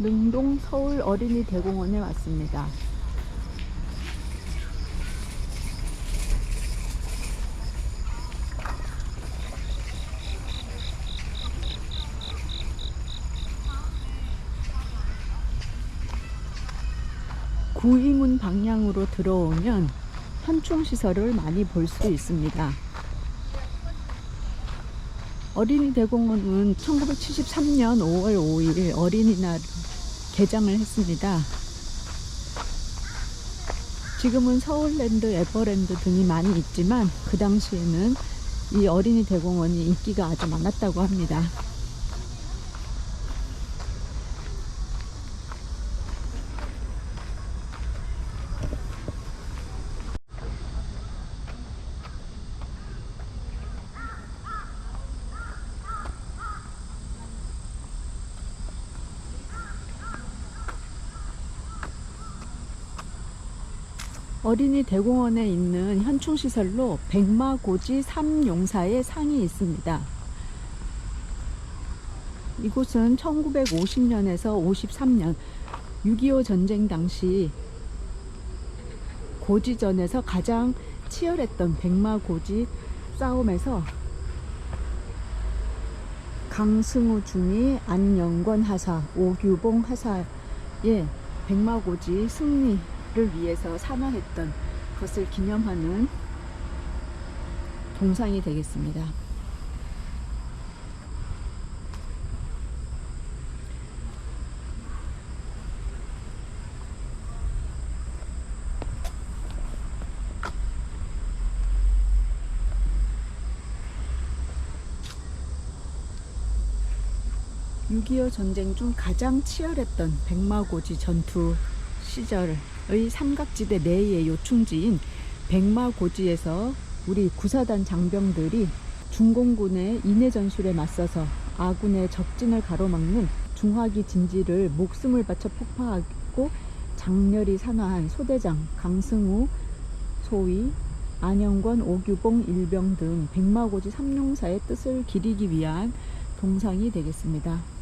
능동 서울 어린이 대공원에 왔습니다. 구이문 방향으로 들어오면 현충시설을 많이 볼 수 있습니다. 어린이 대공원은 1973년 5월 5일 어린이날 개장을 했습니다. 지금은 서울랜드, 에버랜드 등이 많이 있지만 그 당시에는 이 어린이 대공원이 인기가 아주 많았다고 합니다. 어린이 대공원에 있는 현충시설로 백마고지 삼용사의 상이 있습니다. 이곳은 1950년에서 53년 6.25 전쟁 당시 고지전에서 가장 치열했던 백마고지 싸움에서 강승우 중위, 안영권 하사, 오규봉 하사의 백마고지 승리를 위해서 산화했던 것을 기념하는 동상이 되겠습니다. (6.25) 전쟁 중 가장 치열했던 백마고지 전투 시절 의 삼각지대 내의 요충지인 백마고지에서 우리 구사단 장병들이 중공군의 인해 전술에 맞서서 아군의 적진을 가로막는 중화기 진지를 목숨을 바쳐 폭파하고 장렬히 산화한 소대장 강승우 소위 안영권 오규봉 일병 등 백마고지 삼룡사의 뜻을 기리기 위한 동상이 되겠습니다.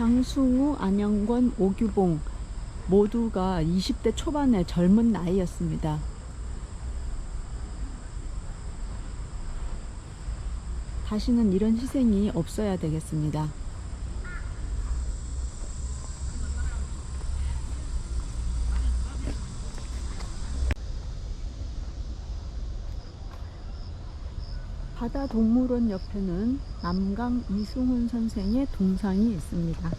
강승우, 안영권, 오규봉 모두가 20대 초반의 젊은 나이였습니다. 다시는 이런 희생이 없어야 되겠습니다. 바다동물원 옆에는 남강 이승훈 선생의 동상이 있습니다.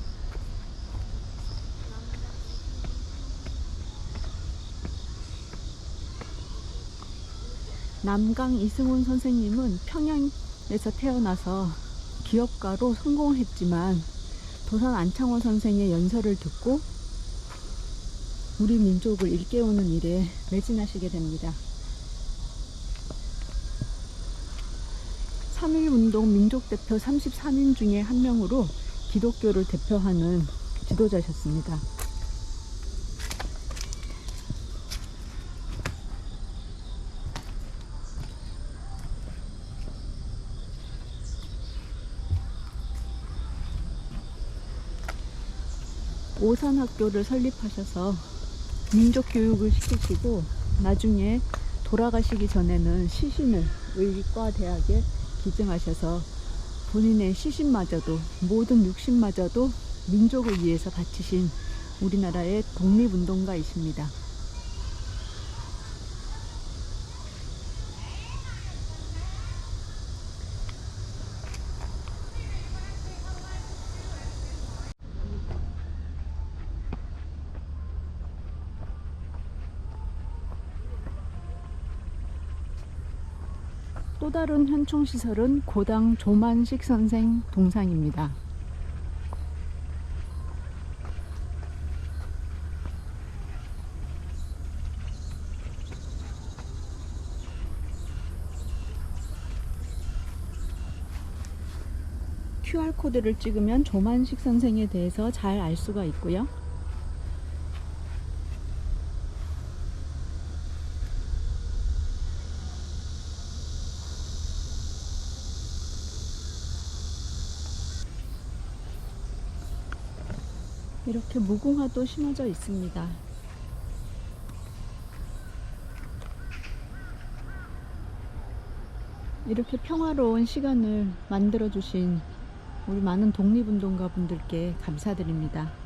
남강 이승훈 선생님은 평양에서 태어나서 기업가로 성공했지만 도산 안창원 선생의 연설을 듣고 우리 민족을 일깨우는 일에 매진하시게 됩니다. 3.1운동 민족대표 33인 중에 한 명으로 기독교를 대표하는 지도자셨습니다. 오산학교를 설립하셔서 민족 교육을 시키시고 나중에 돌아가시기 전에는 시신을 의과대학에 기증하셔서 본인의 시신마저도 모든 육신마저도 민족을 위해서 바치신 우리나라의 독립운동가이십니다. 또 다른 현충시설은 고당 조만식 선생 동상입니다. 코드를 찍으면 조만식 선생에 대해서 잘 알 수가 있고요. 이렇게 무궁화도 심어져 있습니다. 이렇게 평화로운 시간을 만들어 주신 우리 많은 독립운동가 분들께 감사드립니다.